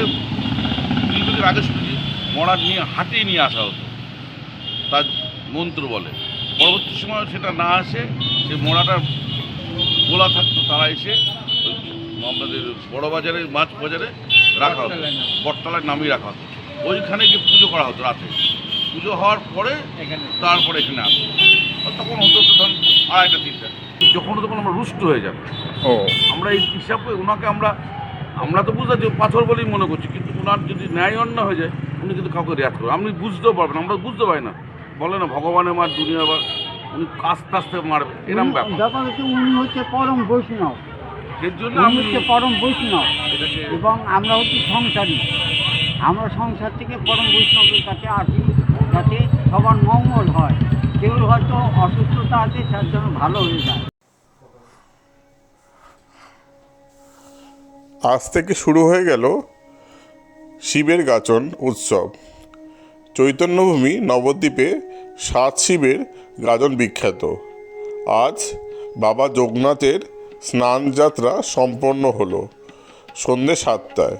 করে দীর্ঘদিন আগে শুনেছি মরা নিয়ে হাতিয়ে নিয়ে আসা হতো। তার মন্ত্র বলে। পরবর্তী সময় সেটা না আসে সে মরাটা গোলা থাকতো তারা এসে আমাদের বড় বাজারে মাছ বাজারে রাখা হতো। বটতলায় নামিয়ে। রাখা হতো। ওইখানে গিয়ে পুজো করা হতো রাতে। পুজো হওয়ার পরে তারপরে এখানে আসতো তখন হতো তো ধরুন আড়াইটা তিনটা। যখন তখন আমরা রুষ্ট হয়ে যাবে। আমরা এই হিসাবে ওনাকে আমরা আমরা তো বুঝতে পাথর বলেই মনে করছি কিন্তু ওনার যদি ন্যায় অন্য হয়ে যায় উনি কিন্তু কাউকে রেয়াত করবেন আপনি বুঝতেও পারবেন আমরা বুঝতে পারি না। বলে না ভগবানের মার দুনিয়া আবার উনি আস্তে আস্তে মারবে। এরকম ব্যাপার। উনি হচ্ছে পরম বৈষ্ণব। এর জন্য আমি হচ্ছে পরম বৈষ্ণব। এবং আমরা হচ্ছি সংসারী। আমরা সংসার থেকে পরম বৈষ্ণবের কাছে আসি যাতে সবার মঙ্গল হয়। কেউ হয়তো অসুস্থতা আছে তার জন্য ভালো হয়ে যায়। আজ থেকে শুরু হয়ে গেল শিবের গাচন উৎসব। চৈতন্যভূমি নবদ্বীপে সাত শিবের গাজন বিখ্যাত। আজ বাবা যোগনাথের স্নান যাত্রা সম্পন্ন হলো সন্ধ্যে সাতটায়।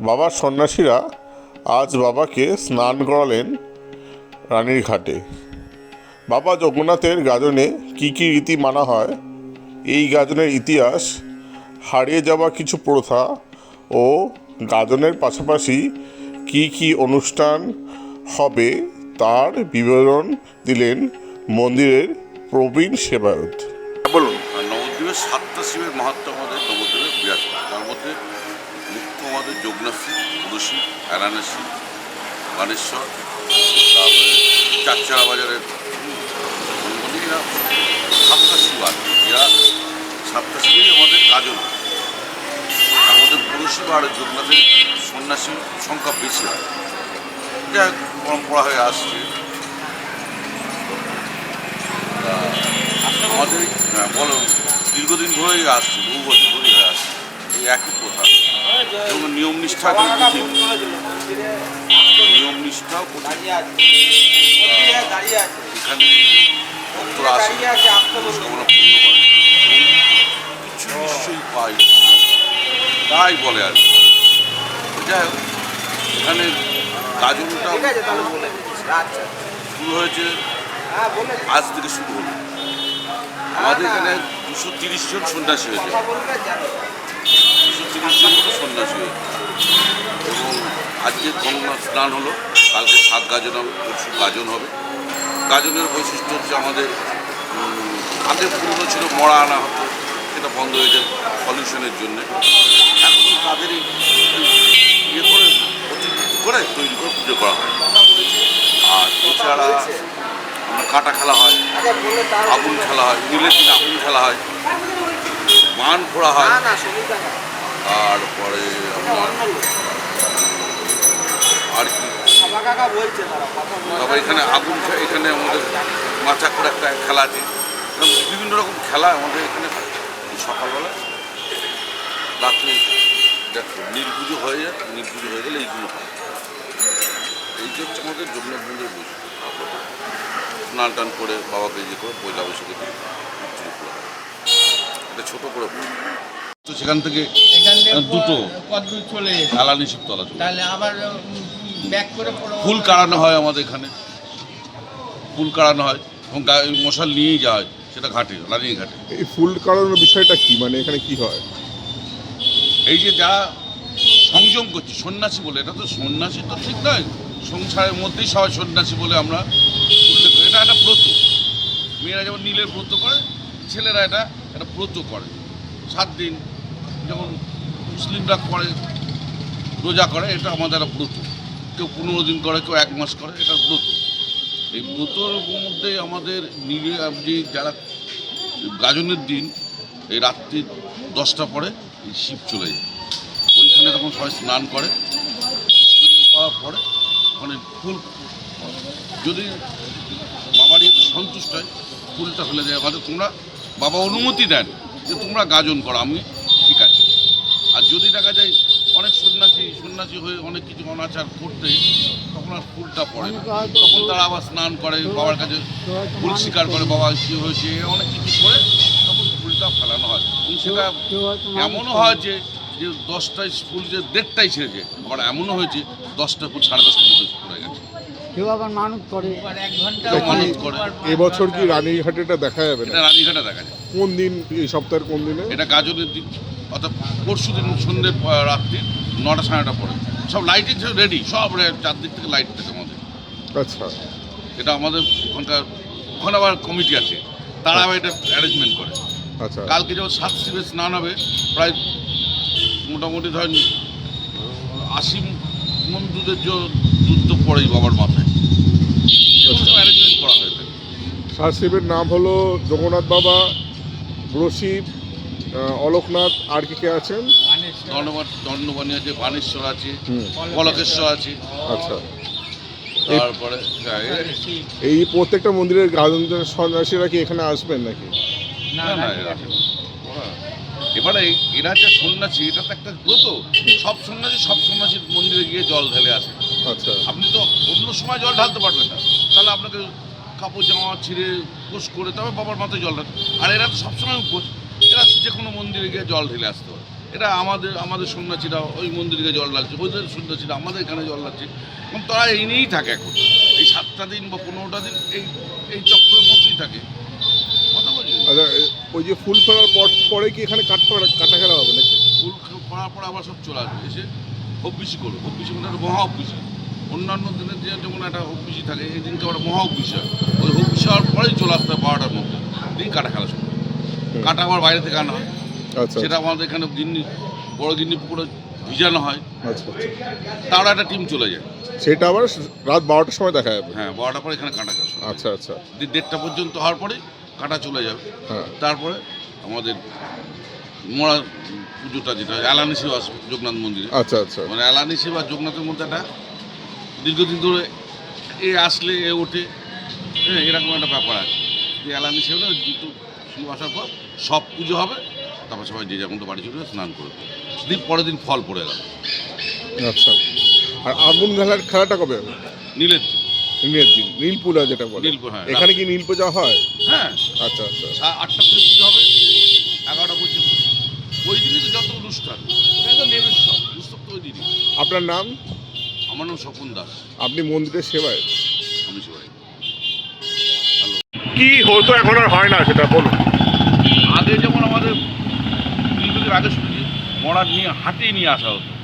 বাবার সন্ন্যাসীরা আজ বাবাকে স্নান করালেন রানীর ঘাটে। বাবা যোগনাথের গাজনে কী কী রীতি মানা হয়, এই গাজনের ইতিহাস হারিয়ে যাওয়া কিছু প্রথা ও গাজনের পাশাপাশি কি কি অনুষ্ঠান হবে তার বিবরণ দিলেন মন্দিরের প্রবীণ সেবায়ত। বলুন নবদ্বীপের সাতটা শিবের মাহাত্ম আমাদের নবদ্বীপে বিরাজ তার মধ্যে মুখ্য আমাদের তুলসী এলানা শিব গণেশ্বর তারপরে চারচারা বাজারের সাতটা শিব আর। এরা সাতটা শিবই আমাদের গাজন। শিব আর যোগনাথের সন্ন্যাসী সংখ্যা বেশি হয়। হোক, পরম্পরা হয়ে আসছে। আমাদের হ্যাঁ, বলো দীর্ঘদিন ধরেই আসছে বহু বছর ধরেই হয়ে আসছে। এই একই প্রথা। এবং নিয়ম নিষ্ঠা নিয়ম নিষ্ঠাও এখানে ভক্তরা আসে পূর্ণ করে নিশ্চয়ই পাই। তাই বলে আর। যাই হোক এখানে গাজনটা শুরু হয়েছে আজ থেকে শুরু হলো আমাদের এখানে দুশো তিরিশ জন সন্ন্যাসী হয়েছে। দুশো তিরিশ জন মতো সন্ন্যাসী হয়েছে। এবং আজকে গঙ্গা স্নান হলো। কালকে সাত গাজন হবে পরশু গাজন হবে। গাজনের বৈশিষ্ট্য হচ্ছে আমাদের আগে পুরনো ছিল মরা আনা হতো। সেটা বন্ধ হয়েছে পলিউশনের জন্য। তাদেরই ইয়ে করে করে তৈরি করে পুজো করা হয়। আর এছাড়া কাটা খেলা হয় আগুন খেলা হয় নীলের দিন আগুন খেলা হয় মান ফোড়া হয়। তারপরে আর কি? তারপর এখানে আগুন এখানে আমাদের মাচা করে একটা খেলা আছে। বিভিন্ন রকম খেলা আমাদের এখানে সকালবেলা রাত্রে দেখো নীল পুজো হয়ে যায় নীল পুজো হয়ে গেলে এইগুলো হয়। এই যে হচ্ছে আমাদের জগন্নাথ মন্দির বৈশিষ্ট্য স্নান টান করে বাবাকে ইয়ে করে পয়লা বৈশাখে শুরু করা হয়। এটা ছোটো করে পুজো। তো সেখান থেকে দুটো। আলানি শিবতলা তাহলে আবার ব্যাক করে ফুল কাড়ানো হয় আমাদের এখানে। ফুল কাড়ানো হয় এবং মশাল নিয়েই যাওয়া হয় সেটা ঘাটে রানিয়ে ঘাটে। এই ফুল কাড়ানোর বিষয়টা কি? মানে এখানে কি হয়? এই যে যারা সংযম করছে, সন্ন্যাসী বলে, এটা তো সন্ন্যাসী তো ঠিক নয়। সংসারের মধ্যেই সবাই সন্ন্যাসী বলে আমরা উল্লেখ করি। এটা একটা ব্রত। মেয়েরা যেমন নীলের ব্রত করে, ছেলেরা এটা একটা ব্রত করে। সাত দিন যেমন মুসলিমরা করে, রোজা করে, এটা আমাদের একটা ব্রত। কেউ পনেরো দিন করে, কেউ এক মাস করে, এটা ব্রত। এই ব্রতর মধ্যে আমাদের যে যারা গাজনের দিন, এই রাত্রি দশটা পরে শিব চলে যায়। ওইখানে তখন সবাই স্নান করে। করার পরে মানে ফুল যদি বাবারই সন্তুষ্ট হয়, ফুলটা ফেলে দেয়। আমাদের তোমরা বাবা অনুমতি দেন যে তোমরা গাজন করো, আমি ঠিক আছে। আর যদি দেখা যায় অনেক সন্ন্যাসী সন্ন্যাসী হয়ে অনেক কিছু অনাচার করতে তখন আর ফুলটা পড়ে তখন তারা আবার স্নান করে, বাবার কাছে ফুল স্বীকার করে, বাবা হয়েছে অনেক কিছু করে ফুলটা ফেলানো হয়। সেটা এমনও হয় যে যে দশটায় স্কুল যে দেড়টায় ছেড়েছে আবার এমনও হয়েছে দশটা সাড়ে দশটা ফুট পড়ে গেছে। কেউ আবার মানুষ করে। ঘণ্টা করে। এবছর কি রানীঘাটেটা দেখা যাবে এটা না রানীঘাটে দেখা যায়। কোন দিন এই সপ্তাহের কোন দিনে? এটা গাজনের দিন। অর্থাৎ পরশু দিন সন্ধ্যে রাত্রি নটা সাড়ে নটা পরে। সব লাইটিং রেডি সব রে- চারদিক থেকে লাইট থাকে আমাদের। আচ্ছা। এটা আমাদের ওখানকার ওখানে আবার কমিটি আছে। তারা আবার এটা অ্যারেঞ্জমেন্ট করে। কালকে যখন সাত শিবে স্নান হবে প্রায় মোটামুটি ধরেন আশি মন দুধের দুধ তো পড়েই বাবার মাথায়। অ্যারেঞ্জমেন্ট করা হয়ে থাকে সাহসিবের নাম হলো জগন্নাথ বাবা রশিদ অলোকনাথ আর কি কে আছেন? দণ্ডবান দণ্ডবাণী আছে বানেশ্বর আছে কলকেশ্বর আছে। আচ্ছা। তারপরে হ্যাঁ, এই প্রত্যেকটা মন্দিরের গাজন সন্ন্যাসীরা কি এখানে আসবেন নাকি? না না এবারে এরা যে সন্ন্যাসী এটা তো একটা ব্রত। সব সন্ন্যাসী সব সন্ন্যাসীর মন্দিরে গিয়ে জল ঢেলে আসে। আচ্ছা। আপনি তো অন্য সময় জল ঢালতে পারবেন না। তাহলে আপনাকে কাপড় জামা ছিঁড়ে পোষ করে তবে বাবার মাথায় জল ঢাল আর এরা তো সবসময় উপোস এরা যে কোনো মন্দিরে গিয়ে জল ঢেলে আসতে পারে। এটা আমাদের আমাদের সন্ন্যাসীরা ওই মন্দিরে গিয়ে জল ঢালছে ওদের সন্ন্যাসীরা আমাদের এখানে জল ঢালছে। এবং তারা এই নিয়েই থাকে এখন। এই সাতটা দিন বা পনেরোটা দিন এই এই চক্রের মধ্যেই থাকে। আচ্ছা ওই যে ফুল ফেলার পর পরে কি এখানে কাঠ কাটা খেলা হবে নাকি? ফুল পড়ার পর আবার সব চলে আসবে এসে হব্বিসি করবে হব্বিসি মানে একটা মহা হব্বিসি অন্যান্য দিনের যে যেমন একটা হব্বিসি থাকে এই দিনকে আবার মহা হব্বিসি হয়। ওই হব্বিসি হওয়ার পরেই চলে আসতে হয় বারোটার মধ্যে। দিন কাটা খেলা শুরু। কাটা আবার বাইরে থেকে আনা হয়। আচ্ছা। সেটা আমাদের এখানে গিন্নি বড় গিন্নি পুকুরে ভিজানো হয়। আচ্ছা আচ্ছা। তারও একটা টিম চলে যায়। সেটা আবার রাত বারোটার সময় দেখা যাবে। হ্যাঁ বারোটার পরে এখানে কাটা খেলা আচ্ছা আচ্ছা। দেড়টা পর্যন্ত হওয়ার পরে কাটা চলে যাবে। হ্যাঁ। তারপরে আমাদের মরা পুজোটা যেটা অ্যালানি সেবা যোগনাথ মন্দিরে। আচ্ছা আচ্ছা। মানে অ্যালানি সেবা যোগনাথের মধ্যে একটা দীর্ঘদিন ধরে এ আসলে এ ওঠে। হ্যাঁ এরকম একটা ব্যাপার আছে। যে অ্যালানি সেবা দুটো শিব আসার পর সব পুজো হবে তারপর সবাই যে যেমন তো বাড়ি চলে স্নান করবে দিন পরের দিন ফল পড়ে গেল। আচ্ছা। আর আগুন খেলার খেলাটা কবে হবে? নীলের দিন দিন নীল যেটা বলে। নীল পূজা, হ্যাঁ, এখানে কি নীল পূজা হয়? হ্যাঁ। আচ্ছা আচ্ছা। সা- আটটা থেকে পুজো হবে এগারোটা পর্যন্ত। ওই দিনই তো যত অনুষ্ঠান ওটা তো মেন উৎসব উৎসব তো ওই দিনই। আপনার নাম? আমার নাম স্বপন দাস। আপনি মন্দিরের সেবায়? আমি সবাই কি হতো এখন আর হয় না সেটা বলুন। আগে যেমন আমাদের দীর্ঘদিন আগে শুনেছি মরার নিয়ে হাতে নিয়ে আসা হতো।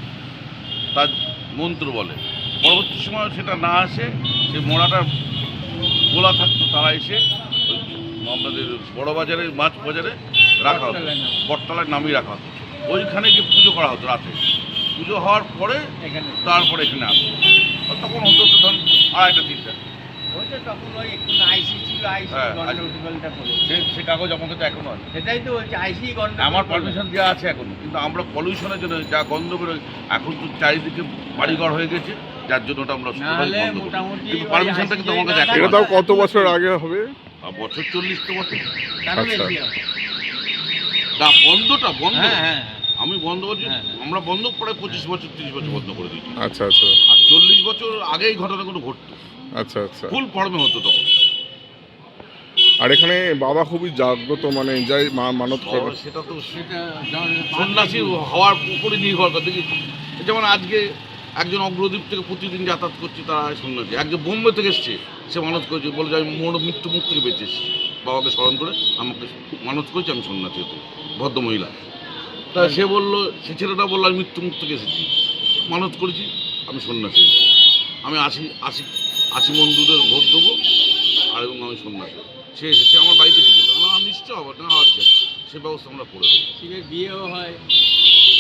তার মন্ত্র বলে। পরবর্তী সময় সেটা না আসে সে মরাটা গোলা থাকতো তারা এসে আমাদের বড় বাজারে মাছ বাজারে রাখা হতো বটতলায়। নামিয়ে। রাখা হতো। ওইখানে গিয়ে পুজো করা হতো রাতে। পুজো হওয়ার পরে এখানে। তারপরে এখানে আসতো। তখন হতো তো ধরুন আড়াইটা তিনটা। হ্যাঁ, করে। সে কাগজ আমাকে তো এখনও আছে। সেটাই তো আইসি আমার করে। পারমিশন দেওয়া আছে এখনও কিন্তু আমরা পলিউশনের জন্য যা গন্ধ বেরোয় এখন তো চারিদিকে বাড়িঘর হয়ে গেছে। যার জন্য ওটা আমরা নাহলে বন্ধ করি। কিন্তু পারমিশনটা কিন্তু আমার কাছে এটা তাও কত বছর আগে হবে? আর বছর চল্লিশ তো বছর আচ্ছা। বেশি না বন্ধটা বন্ধ। হ্যাঁ হ্যাঁ আমি বন্ধ করছি হ্যাঁ। আমরা বন্ধ করে পঁচিশ বছর তিরিশ বছর বন্ধ করে দিয়েছি। আচ্ছা আচ্ছা। আর চল্লিশ বছর আগেই ঘটনাগুলো ঘটতো। আচ্ছা আচ্ছা। ফুল ফর্মে হতো তখন। আর এখানে বাবা খুবই জাগ্রত মানে যাই মা- মানত করে। সেটা তো সেটা সন্ন্যাসী হওয়ার উপরে নির্ভর করে। দেখি যেমন আজকে একজন অগ্রদ্বীপ থেকে প্রতিদিন যাতায়াত করছে তারা সন্ন্যাসী একজন বোম্বে থেকে এসছে, সে মানত করেছে, বলে যে আমি মোর মৃত্যু মুখ থেকে বেঁচে এসেছি। বাবাকে স্মরণ করে আমাকে মানত করেছি, আমি সন্ন্যাসী হতে ভদ্র মহিলা। তা সে বলল, সে ছেলেটা বলল, আমি মৃত্যু মুখ থেকে এসেছি। মানত করেছি, আমি সন্ন্যাসী আমি আশি আশি আশি মন দুধের ভোগ দেবো, আর এবং আমি সন্ন্যাসী সে এসেছে আমার বাড়িতে কিছু নিশ্চয় হবে, না হওয়ার সে ব্যবস্থা আমরা করে দেবো। বিয়েও হয়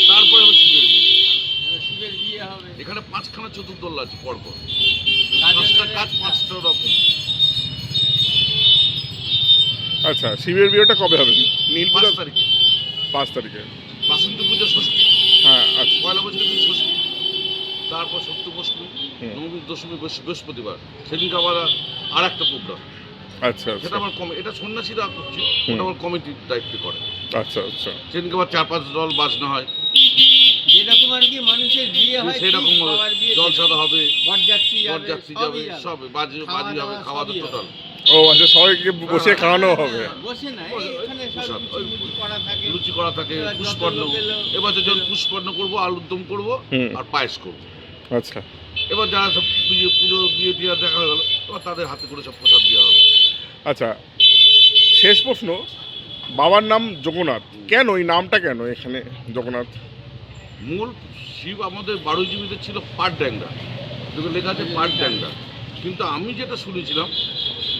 তারপরে আবার শিবের বিয়ে। এবার শিবের বিয়ে হবে এখানে পাঁচখানা চতুর্দল আছে পরপর পাঁচটা কাজ পাঁচটা রকম। আচ্ছা শিবের বিয়েটা কবে হবে? নীল পাঁচ তারিখে। পাঁচ তারিখে। বাসন্তী পুজো ষষ্ঠী। হ্যাঁ আচ্ছা। পয়লা বছরের দিন ষষ্ঠী। তারপর সপ্তমী হুম। নবমী দশমী বৃহস্পতিবার। সেদিনকে আবার আর একটা প্রোগ্রাম আচ্ছা। সেটা আচ্ছা আমার কমি এটা সন্ন্যাসীরা করছে ওটা আমার কমিটির দায়িত্বে করে। আচ্ছা আচ্ছা। সেদিনকে আবার চার পাঁচ দল বাজনা হয়। আর কি কি মানুষের বিয়ে হয় সেরকম ঠিক, বাবার বিয়ে জলসাদা হবে বরযাত্রী বরযাত্রী যাবে সব বাজি বাজি হবে খাওয়া দাওয়া টোটাল ও আচ্ছা সবাইকে বসে খাওয়ানো হবে? হ্যাঁ, বসে না এখানে সব লুচি করা থাকে। যখন পুষ্পান্ন করব আলুর দম করব আর পায়েস করব। আচ্ছা। এবার যারা সব পুজো পুজো বিয়ে টিয়া দেখা হয়ে গেলো এবার তাদের হাতে করে সব প্রসাদ দেওয়া হলো আচ্ছা শেষ প্রশ্ন বাবার নাম জগন্নাথ। কেন এই নামটা কেন এখানে জগন্নাথ? মূল শিব আমাদের বারো জীবিতে ছিল পাট ড্যাংরা। দেখুন লেখা আছে পাট ড্যাংরা। কিন্তু আমি যেটা শুনেছিলাম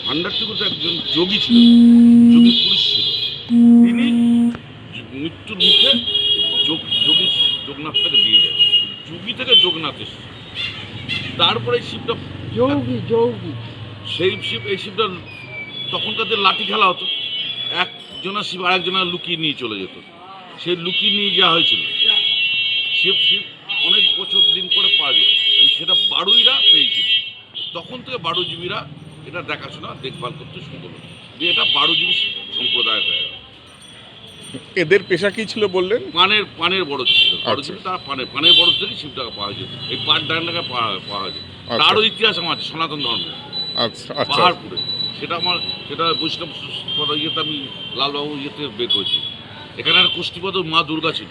ভান্ডারটুকুতে একজন যোগী ছিল যোগী পুরুষ ছিল। তিনি মৃত্যুর মুখে যোগ যোগী যোগনাথটাকে দিয়ে যায় যোগী থেকে যোগনাথ এসেছে। তারপরে শিবটা যৌগি যৌগি। সেই শিব এই শিবটা তখনকার যে লাঠি খেলা হতো একজনের শিব আরেকজনের লুকিয়ে নিয়ে চলে যেত। সে লুকিয়ে নিয়ে যাওয়া হয়েছিল। শিব শিব অনেক বছর দিন পরে পাওয়া এবং সেটা বারুইরা পেয়েছিল। তখন থেকে বারোজীবীরা এটা দেখাশোনা দেখভাল করতে শুরু করল। দিয়ে এটা বারোজীবী সম্প্রদায় হয়ে গেল। এদের পেশা কি ছিল বললেন? পানের পানের বড় ছিল আচ্ছা। বারোজীবী তারা পানের পানের বড় থেকে শিবটাকে পাওয়া যেত এই পাট ডান্ডাকে পাওয়া পাওয়া যেত আচ্ছা। তারও ইতিহাস আমার আছে সনাতন ধর্মের আচ্ছা আচ্ছা। পাহাড়পুরে। সেটা আমার সেটা বৈষ্ণব ইয়েতে আমি লালবাবু ইয়েতে বের করেছি। এখানে একটা কুষ্টিপদ মা দুর্গা ছিল।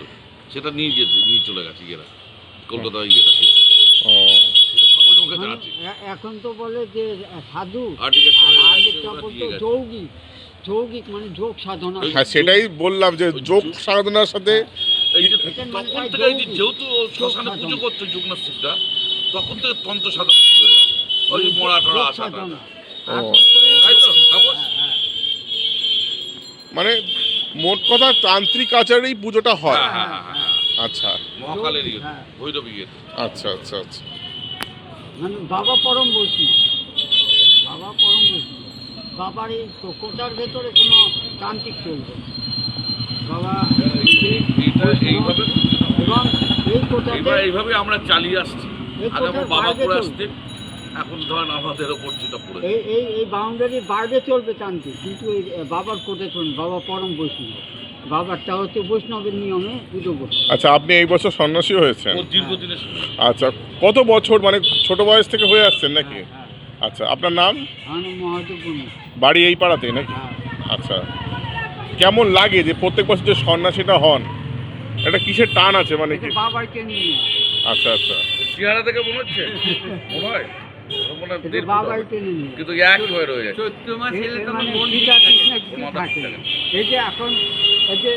সেটা নিয়ে যেতে নিয়ে চলে গেছে ইয়েরা কলকাতা ও। সেটা মুখে মানে আছে এখন তো বলে যে সাধু। যৌগিক যৌগিক মানে যোগ সাধনা। হ্যাঁ সেটাই বললাম যে যোগ সাধনার সাথে এই যে এটার তখন মানে থেকে। যেহেতু শ্মশানে পুজো। করতো যুগনাথ শিবটা তখন থেকে তন্ত্র সাধনা শুরু হয়ে গেল ওই ও। তাই তো? হ্যাঁ, হ্যাঁ। মানে মোট কথা তান্ত্রিক আচারেই পুজোটা হয়। হ্যাঁ হ্যাঁ হ্যাঁ হ্যাঁ। আচ্ছা। মহাকালের ইয়ে হ্যাঁ। ভৈরবী আচ্ছা আচ্ছা আচ্ছা। মানে বাবা পরম বৈষ্ণব। বাবা পরম বৈষ্ণব। বাবার এই কোটার ভেতরে কোনো তান্ত্রিক চলবে না। বাবা এইভাবে এবং এই কোটাতে এইভাবে আমরা চালিয়ে আসছি। এই আগে আমার কোটার বাবা বাইরে চলবে। আসতেন এখন ধরেন আমাদের ওপর যেটা পড়ে এই এই এই বাউন্ডারি বাইরে চলবে তান্ত্রিক কিন্তু এই বাবার কোটে চলবে বাবা পরম বৈষ্ণব। বাবারটা হচ্ছে বৈষ্ণবের নিয়মে পুজো আচ্ছা আপনি এই বছর সন্ন্যাসী হয়েছেন। দীর্ঘদিনের আচ্ছা কত বছর মানে ছোট বয়স থেকে হয়ে আসছেন নাকি? হ্যাঁ, আচ্ছা আপনার নাম? হ্যাঁ বাড়ি এই পাড়াতেই নাকি? হ্যাঁ। আচ্ছা কেমন লাগে যে প্রত্যেক বছর যে সন্ন্যাসীটা হন এটা কিসের টান আছে মানে কি? আচ্ছা আচ্ছা। চেহারা থেকে মনে হচ্ছে? মনে হয় মনে এটা কিন্তু একই হয়ে রয়ে যায় চৈত্র মাস এলে তখন থাকে। এই যে এখন এই যে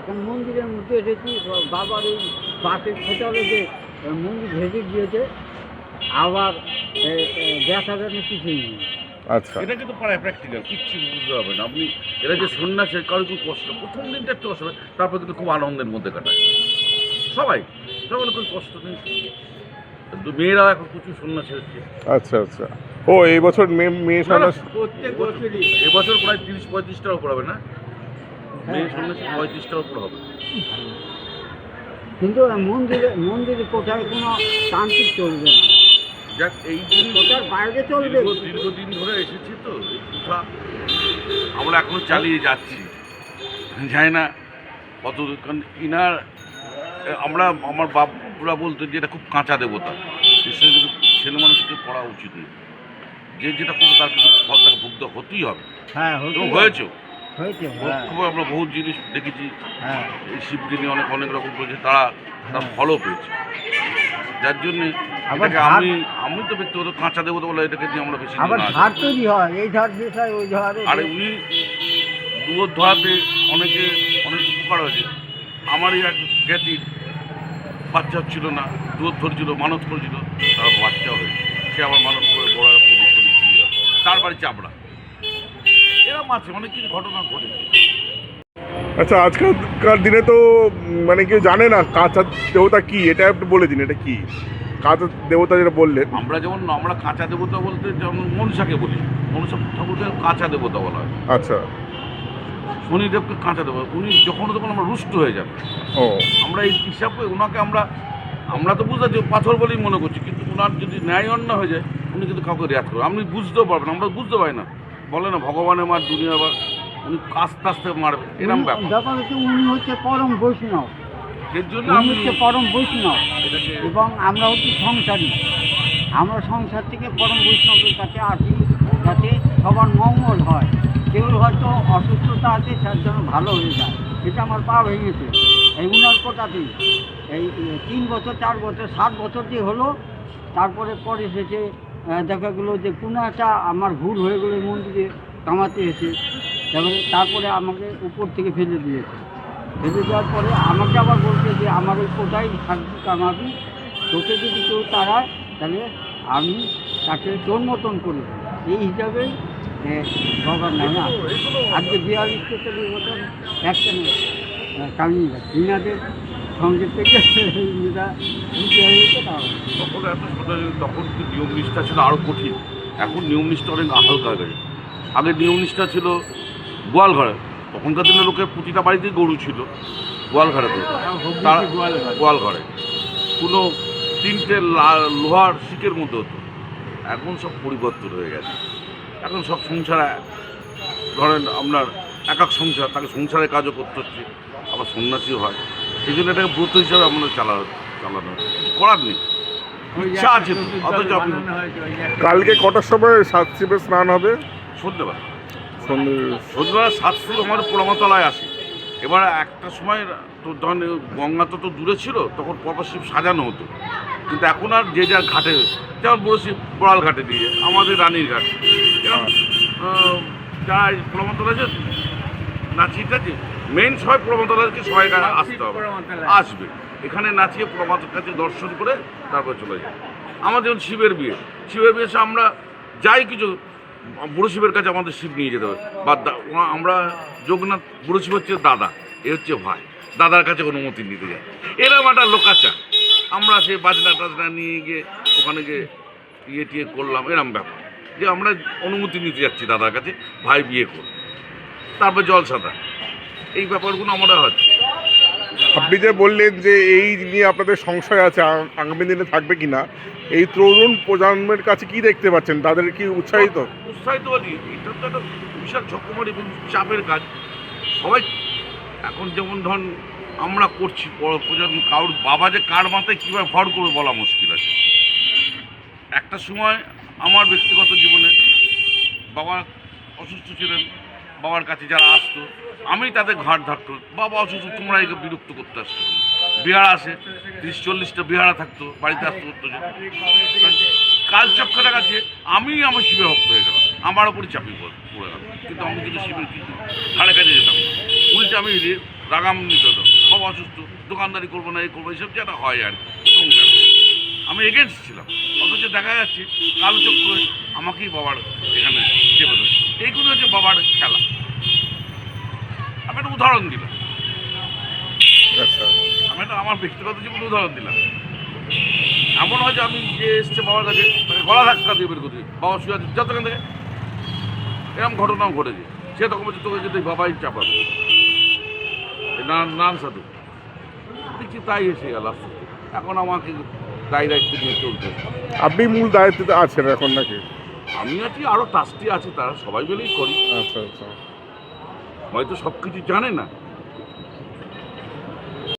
এখন মন্দিরের মধ্যে এসেছি বাবার এই পাশে খোঁচালে যে মন্দির ভেঙে গিয়েছে আবার দেখা যাচ্ছে কিছুই নেই। আচ্ছা। এটা কিন্তু পাড়ায় প্র্যাকটিক্যাল কিচ্ছু বুঝতে হবে না। আপনি এরা যে সন্ন্যাসের কারও খুব কষ্ট প্রথম দিনটা একটু কষ্ট হবে তারপর কিন্তু খুব আনন্দের মধ্যে কাটায়। সবাই সবাই কোনো কষ্ট নেই কিন্তু মেয়েরা এখন প্রচুর সন্ন্যাসী হচ্ছে। আচ্ছা আচ্ছা। ও এই বছর মেয়ে মেয়ে সন্ন্যাস প্রত্যেক বছরই। এবছর প্রায় তিরিশ পঁয়ত্রিশটার উপর হবে না? মেয়ে সন্ন্যাসী পঁয়ত্রিশটার উপর হবে। কিন্তু মন্দিরে মন্দিরে কোথায় কোনো তান্ত্রিক চলবে না। যাক এই দিন কোথার বাইরে চলবে। দীর্ঘদিন ধরে এসেছি তো আমরা এখনও চালিয়ে যাচ্ছি। জানি না কত কারণ ইনার আমরা আমার বাবুরা বলতো যে এটা খুব কাঁচা দেবতা। কিন্তু ছেলে মানুষকে পড়া উচিত নেই যে যেটা করবে তার কিন্তু ফল তাকে ভুগতে হতেই হবে। হ্যাঁ এবং হ্যাঁ। খুব আমরা বহু জিনিস দেখেছি। হ্যাঁ। এই শিবকে নিয়ে অনেক অনেক রকম করেছে তারা তার ফলও পেয়েছে। যার জন্য এটাকে আমি আমি তো ব্যক্তিগত কাঁচা দেবতা বলে এটাকে নিয়ে আমরা বেশি আবার তৈরি হয় এই বিষয় ওই আরে উনি দুধ ধোয়াতে অনেকে অনেক উপকার হয়েছে। আমারই এক জ্ঞাতি বাচ্চা হচ্ছিল না দুধ ধরছিল মানত করেছিল তার বাচ্চা হয়েছে। সে আবার মানত করে বড় প্রদীপ দিয়ে তার বাড়ি চাপড়া। এরকম আছে অনেক কিছু ঘটনা ঘটেছে আচ্ছা আজকালকার দিনে তো মানে কেউ জানে না কাঁচা দেবতা কি? এটা একটু বলে দিন এটা কি? কাঁচা দেবতা যেটা বললেন। আমরা যেমন আমরা কাঁচা দেবতা বলতে যেমন মনসাকে বলি। মনসা ঠাকুরকে কাঁচা দেবতা বলা হয়। আচ্ছা। শনিদেবকে কাঁচা দেবতা উনি যখন তখন আমরা রুষ্ট হয়ে যাবে। ও। আমরা এই হিসাব করে ওনাকে আমরা আমরা তো বুঝতে পারছি পাথর বলেই মনে করছি কিন্তু ওনার যদি ন্যায় অন্য হয়ে যায় উনি কিন্তু কাউকে রেয়াত করবে আপনি বুঝতেও পারবেন আমরা বুঝতে পারি না। বলে না ভগবানের মার দুনিয়া বা উনি আস্তে আস্তে মারবে এরকম ব্যাপার। হচ্ছে উনি হচ্ছে পরম বৈষ্ণব। এর জন্য আমি হচ্ছে পরম বৈষ্ণব। এবং আমরা হচ্ছি সংসারী। আমরা সংসার থেকে পরম বৈষ্ণবের কাছে আসি যাতে সবার মঙ্গল হয়। কেউ হয়তো অসুস্থতা আছে, তার জন্য ভালো হয়ে যায়। এটা আমার পা ভেঙেছে এই উনার কোটাতেই। এই তিন বছর, চার বছর, সাত বছর যে হলো, তারপরে পরে এসেছে দেখা গেলো যে কোনো একটা আমার ভুল হয়ে গেলো মন্দিরে কামাতে এসে। তারপরে তারপরে আমাকে উপর থেকে ফেলে দিয়েছে। ফেলে দেওয়ার পরে আমাকে আবার বলছে যে, আমার ওই কোটাই থাকবি, কামাবি। তোকে যদি কেউ তাড়ায়, তাহলে আমি তাকে তোর মতন করে এই হিসাবেই নাই না আজকে বিয়াল্লিশ তেতাল্লিশ বছর একটা কামিয়ে গেছে ইনাদের সঙ্গে থেকে তখন এত তখন কি নিয়ম নিষ্ঠা ছিল আরও কঠিন। এখন নিয়ম নিষ্ঠা অনেক হালকা হয়ে গেছে। আগে নিয়ম নিষ্ঠা ছিল গোয়াল ঘরে তখনকার দিনে লোকের প্রতিটা বাড়িতেই গরু ছিল গোয়াল ঘরে তার গোয়াল ঘরে কোনো তিনটে লোহার শিকের মধ্যে হতো। এখন সব পরিবর্তন হয়ে গেছে। এখন সব সংসার ধরেন আপনার এক এক সংসার তাকে সংসারের কাজও করতে হচ্ছে আবার সন্ন্যাসীও হয়। সেই জন্য এটাকে ব্রত হিসাবে আমরা চালা চালানো করার নেই। ইচ্ছা আছে অথচ কালকে কটার সময় সাত শিবের স্নান হবে? সন্ধ্যেবেলা সন্ধ্যে সন্ধ্যেবেলা সাতশো আমাদের পোড়ামাতলায় আসে। এবার একটা সময় তো ধরেন গঙ্গা তো তো দূরে ছিল তখন পরপর শিব সাজানো হতো। কিন্তু এখন আর যে যার ঘাটে যেমন শিব বড়াল ঘাটে দিয়ে আমাদের রানীর ঘাট। এরকম যারা এই পোড়ামাতলা আছে নাচিয়ে টাচি মেন সবাই পোড়ামাতলাকে সবাই আসতে হবে। আসবে। এখানে নাচিয়ে প্রমাতের কাছে দর্শন করে তারপর চলে যায় আমার যেমন শিবের বিয়ে শিবের বিয়ে এসে আমরা যাই কিছু বুড়ো শিবের কাছে আমাদের শিব নিয়ে যেতে হবে। বা আমরা যোগনাথ বুড়ো শিব হচ্ছে দাদা এ হচ্ছে ভাই। দাদার কাছে অনুমতি নিতে যায়। এরকম একটা লোকাচা আমরা সেই বাজনা টাজনা নিয়ে গিয়ে ওখানে গিয়ে ইয়ে টিয়ে করলাম এরম ব্যাপার। যে আমরা অনুমতি নিতে যাচ্ছি দাদার কাছে ভাই বিয়ে করবে তারপর জলসাদা এই ব্যাপারগুলো আমরা হচ্ছে। আপনি যে বললেন যে এই নিয়ে আপনাদের সংশয় আছে আগামী দিনে থাকবে কিনা এই তরুণ প্রজন্মের কাছে কি দেখতে পাচ্ছেন? তাদের কি উৎসাহিত? উৎসাহিত বলি এটা তো একটা বিশাল ঝকমারি এবং চাপের কাজ। সবাই এখন যেমন ধন আমরা করছি প্রজন্ম, কারোর বাবা যে কার মাথায় কীভাবে ভর করবে বলা মুশকিল আছে। একটা সময় আমার ব্যক্তিগত জীবনে বাবা অসুস্থ ছিলেন, বাবার কাছে যারা আসতো, আমি তাদের ঘাট ধারতো বাবা অসুস্থ, তোমরা একে বিরক্ত করতে আসতো বিহারা আসে, তিরিশ, চল্লিশটা বিহারা থাকতো, বাড়িতে আসতে। কাল চক্করের কাছে আমি আমার শিবে ভক্ত হয়ে গেলাম, আমার ওপরই চাপিয়ে পড়ে পড়ে গেল কিন্তু আমি কিন্তু শিবের কিছু ধারে কাছে যেতাম উল্টে আমি রে- রাগান্বিত হতাম। অসুস্থ দোকানদারি করব না এই করব এইসব যেটা হয় আর আমি এগেনস্ট ছিলাম। অথচ দেখা যাচ্ছে কালো চক্র আমাকেই বাবার এখানে চেপে ধরছে এইগুলো হচ্ছে বাবার খেলা। আমি একটা উদাহরণ দিলাম। আচ্ছা। আমি একটা আমার ব্যক্তিগত জীবনে উদাহরণ দিলাম। এমন হয় যে আমি যে এসছে বাবার কাছে মানে গলা ধাক্কা দিয়ে বের করছি বাবা শুয়ে আছে যতক্ষণ থেকে। এরকম ঘটনাও ঘটেছে। সে তখন বলছে তোকে যদি বাবাই চাপাবে নান নান সাধু। দেখছি তাই এসে গেল। এখন আমাকে দায় দায়িত্ব নিয়ে চলতে আপনি মূল দায়িত্বে আছেন এখন নাকি? আমি আছি আরও টাস্টি আছে তারা সবাই মিলেই করি। আচ্ছা আচ্ছা। হয়তো সব কিছু জানে না।